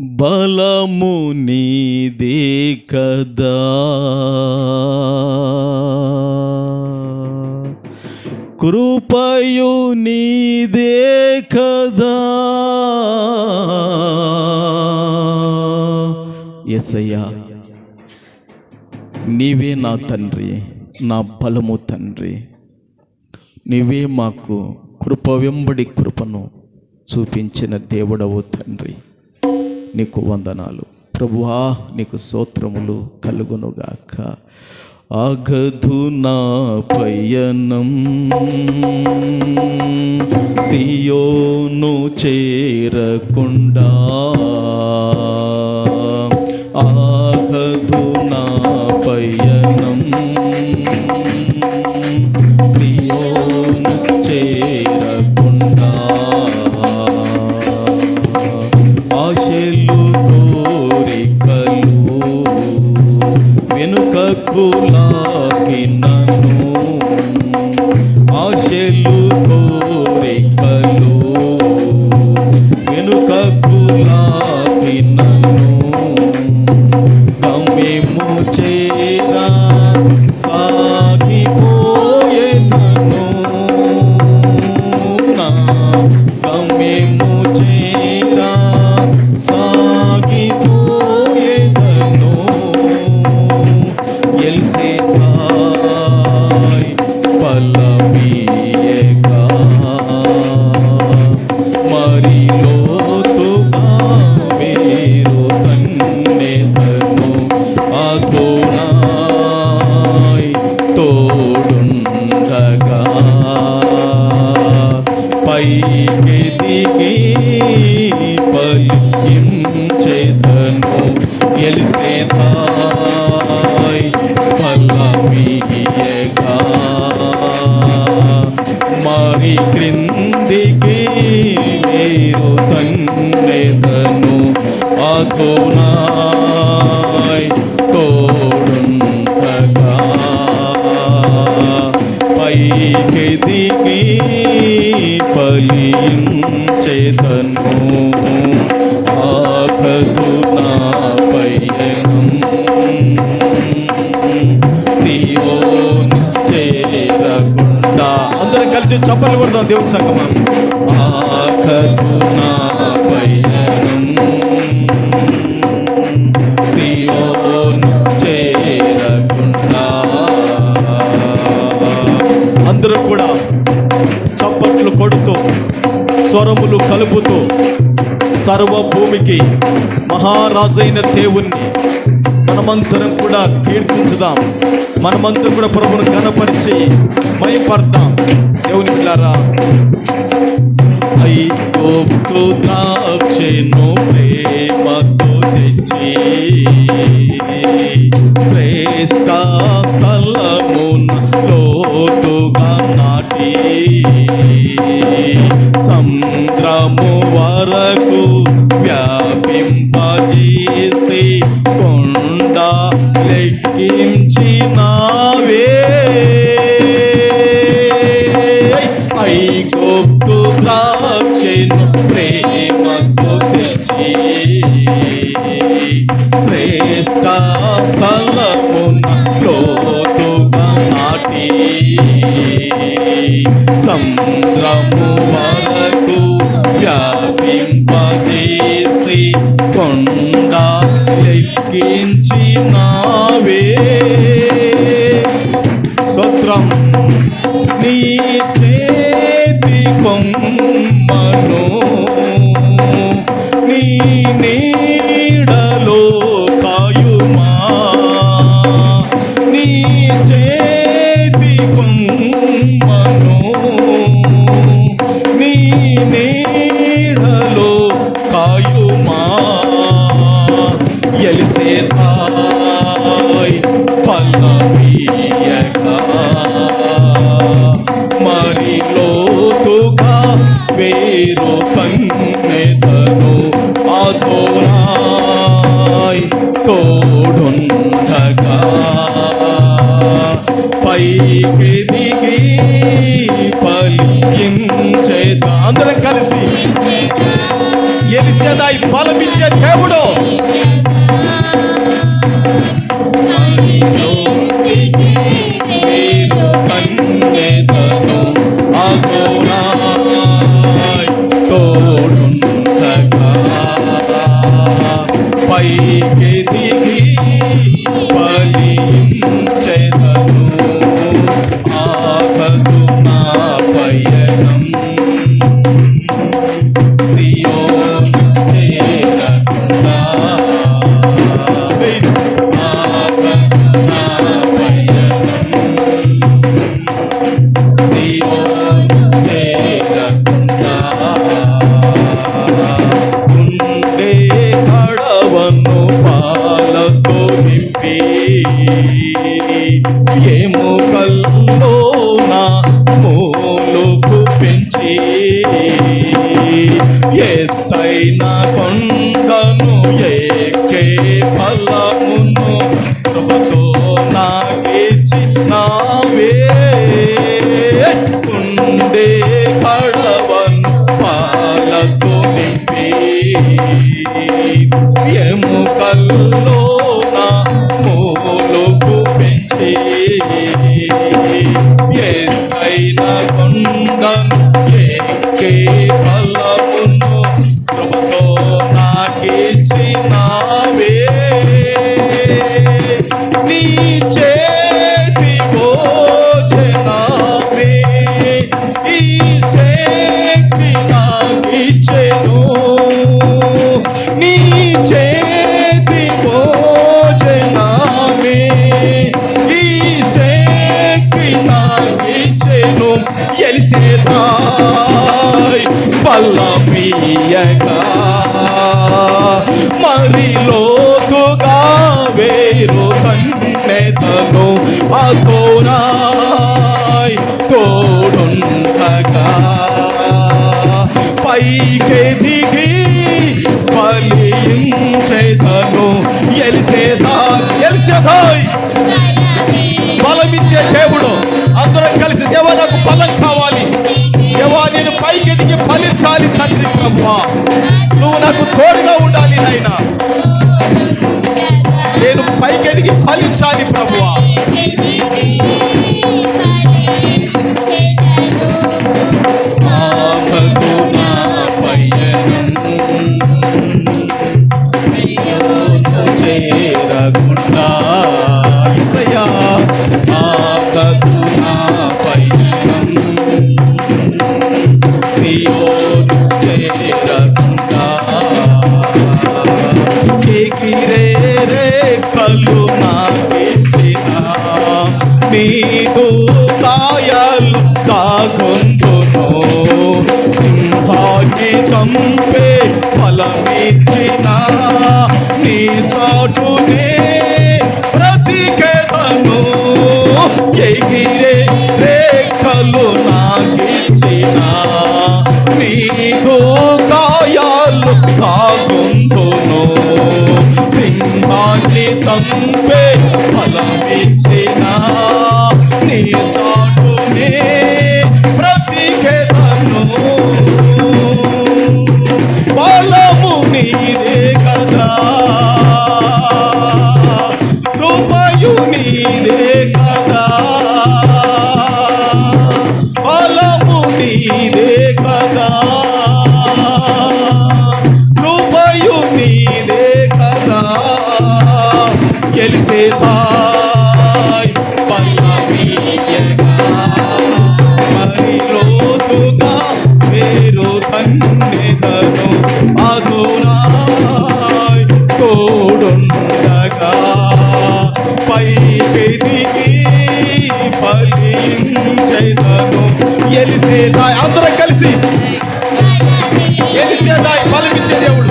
బలము నీదే కదా. కృపయు నీదే కదా. ఎసయ్యా నీవే నా తండ్రి నా బలము తండ్రి. నీవే మాకు కృప వెంబడి కృపను చూపించిన దేవుడవు తండ్రి. నీకు వందనాలు. ప్రభువా నీకు సూత్రములు కలుగునుగాక. అగధు నా పయనం. సియోను చేరకుండా. వెనుకకు లాగినను ఆశలు కోరికలు వెనుకకు లాగినను గమ్యము చేరా సాగిపోయేనను నా గమ్యము మరి క్రిందికి మీరు తన్నెదను. అధో చప్పట్లు కలిసి కొడదాం దేవుని సంగమం. అందరూ కూడా చప్పట్లు కొడుతూ స్వరములు కలుపుతూ సర్వ భూమికి మహారాజైన దేవుణ్ణి మనమంతరం కూడా కీర్తించుదాం. మనమంతరం కూడా ప్రభును కనపరిచి మైపడతాం దేవుని పిల్లారా ఐగుప్తు ద్రాక్షను ప్రేమతో తెచ్చి. శ్రేష్ట స్థలమున లోతుగా నాటి. సముద్రము వరకు వ్యాపింపజేసి కొండ లెక్కించినావే స్తోత్రం నీ చేతి కొమ్మను నీ నీడలో కాయుమా. నీ చే వేరూపం నేతను అధోనాయ్ తోడుండగా. పైకి దిగి పలించేత అందరం కలిసి. ఎలిసేదాయి ఫలమిచ్చే దేవుడు. కృపతో నీ చేతి భోజనమే. ఈ శక్తి నాకిచ్చెను. నీ చేతి భోజనమే. ఈ శక్తి నాకిచ్చెను. ఎలిసేదాయ్ బల్లమీయగా మరి లోతుగా వేరు కన్నెతను అతోనాయ్ తోడుండగా పైకి దిగి ఫలించెదను ఎలిసేదా ఎలిసేదాయ్. బలమిచ్చే దేవుడు. అందరం కలిసి దేవ నాకు నేను ఫలించాలి తండ్రి ప్రభు నువ్వు నాకు తోడుగా ఉండాలి నాయన. నేను పైకి ఎదిగి ఫలించాలి ప్రభువా. చాటునే బ్రతికెదను. ఎగిరే రేఖలు నాకిచ్చిన నీదు కాయాలు కాగుందును సింహాన్ని చంపే ఎలిసేదాయ్ అందరం కలిసి ఎలిసేదాయ్ ఫలించే దేవుడు.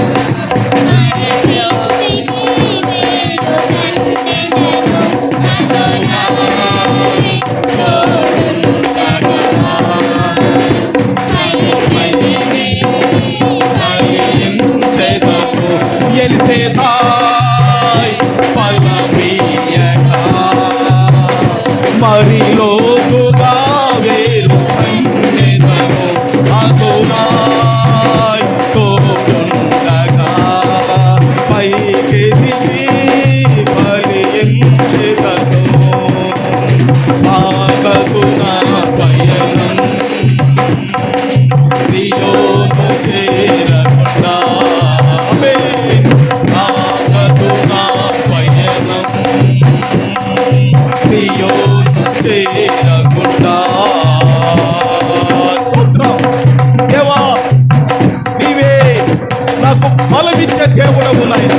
బలమిచ్చే దేవుడవు నాయన.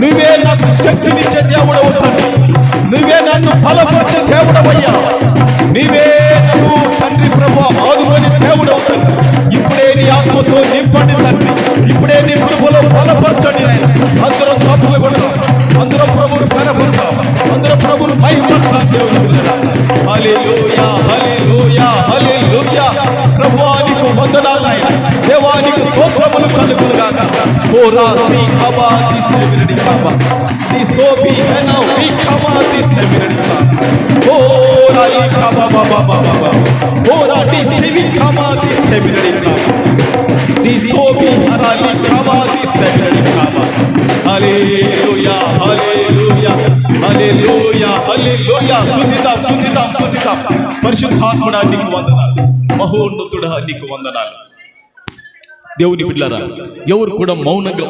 నువ్వే నాకు శక్తినిచ్చే దేవుడవు తండ్రి. నువ్వే నన్ను బలపరిచే దేవుడవయ్యా. నీవే నన్ను తండ్రి ప్రభు ఆదుకొని దేవుడవు తండ్రి. ఇప్పుడే నీ ఆత్మతో నింపండి తండ్రి. ఇప్పుడే నీ కృపలో బలపరచండి నాయన. అందరం చప్పులు కొడతాం అందరం ప్రభువును కనబడతాం అందరం ప్రభువును మహిమపడతాం దేవుడు హల్లెలూయా హల్లెలూయా హల్లెలూయా. ప్రభువా నీకు వందనాలు నాయన. దేవానికి స్తోత్రములు కలుగును గాక ఓ రాసి కబా the సెవిరడి కబా the సోబి henna we కబా the సెవిరడి కబా ఓ రాలి కబా బాబా బాబా ఓ రాటి సివి కబా ది సెవిరడి కబా ది సోబి హరాలి కబా ది సెవిరడి కబా హల్లెలూయా హల్లెలూయా హల్లెలూయా హల్లెలూయా స్తుతిద్దాం స్తుతిద్దాం స్తుతిద్దాం పరిశుద్ధాత్ముడా నీకు వందనాలు మహోన్నతుడా నీకు వందనాలు దేవుని బిడ్డారా ఎవరు కూడా మౌనంగా